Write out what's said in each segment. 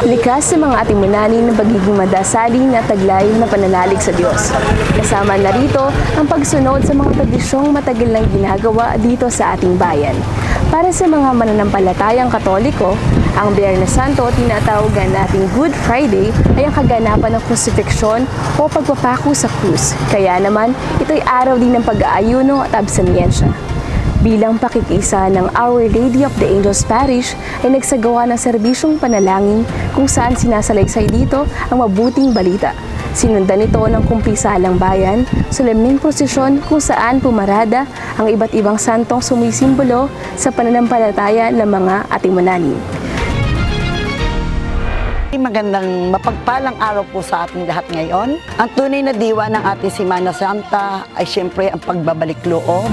Likas sa mga atimunanin ng pagiging madasaling at taglay na pananalig sa Diyos. Kasama na rito ang pagsunod sa mga tradisyong matagal nang ginagawa dito sa ating bayan. Para sa mga mananampalatayang katoliko, ang Biyernes Santo tinatawagan nating Good Friday ay ang kaganapan ng crucifixion o pagpapako sa krus. Kaya naman, ito'y araw din ng pag-aayuno at abstinensya. Bilang pakikisa ng Our Lady of the Angels Parish ay nagsagawa ng serbisyong panalangin kung saan sinasalaysay dito ang mabuting balita. Sinundan ito ng kumpisalang bayan, solemneng prosesyon kung saan pumarada ang iba't ibang santong sumisimbolo sa pananampalataya ng mga atimunanin. Magandang mapagpalang araw po sa ating lahat ngayon. Ang tunay na diwa ng ating Simana Santa ay siyempre ang pagbabalik loob,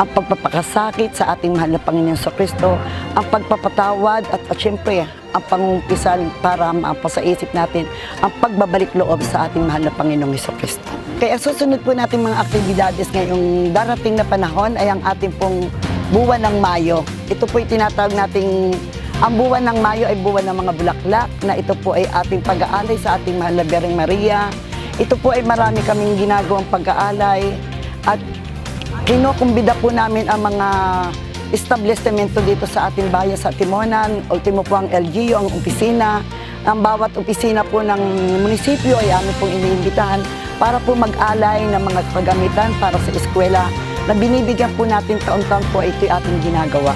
ang pagpapakasakit sa ating mahal na Panginoon sa Kristo, ang pagpapatawad at, at siyempre ang pangumpisal para maapa sa isip natin ang pagbabalik loob sa ating mahal na Panginoong Heso Kristo. Kaya susunod po natin mga aktibidades ngayong darating na panahon ay ang ating pong buwan ng Mayo. Ito po tinatawag nating ang buwan ng Mayo ay buwan ng mga bulaklak na ito po ay ating pag-aalay sa ating mahal na Bereng Maria. Ito po ay marami kaming ginagawang pag-aalay at kinukumbida po namin ang mga establishmento dito sa ating bayan sa Timonan. Ultimo po ang LGU, ang opisina. Ang bawat opisina po ng munisipyo ay amin pong iniimbitahan para po mag-alay ng mga kagamitan para sa eskwela na binibigyan po natin taon-taon po ito ating ginagawa.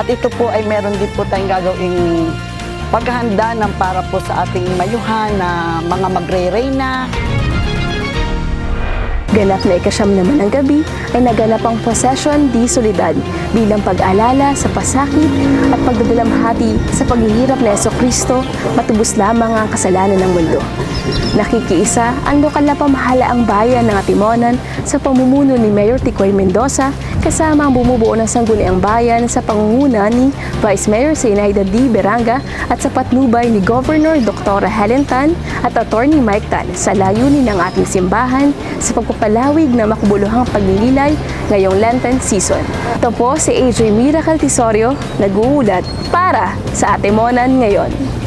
At ito po ay meron din po tayong gagawing paghahanda ng para po sa ating mayuhan na mga magre-reyna, Ganap na ikasyam naman ng gabi ay naganap ang Procession di Solidad bilang pag-alala sa pasakit at pagdadalamhati sa paghihirap na Yeso Kristo matubos lamang ang kasalanan ng mundo. Nakikiisa ang lokal na pamahalaang bayan ng Atimonan sa pamumuno ni Mayor Ticoy Mendoza kasama ang bumubuo ng sangguniang bayan sa pangunguna ni Vice Mayor Sinaida D. Beranga at sa patnubay ni Governor Dr. Helen Tan at Attorney Mike Tan sa layunin ng ating simbahan sa pagpapalawig na makabuluhang paglililay ngayong Lenten season. Ito po si AJ Miracle Tisorio, nag-uulat para sa Atimonan ngayon.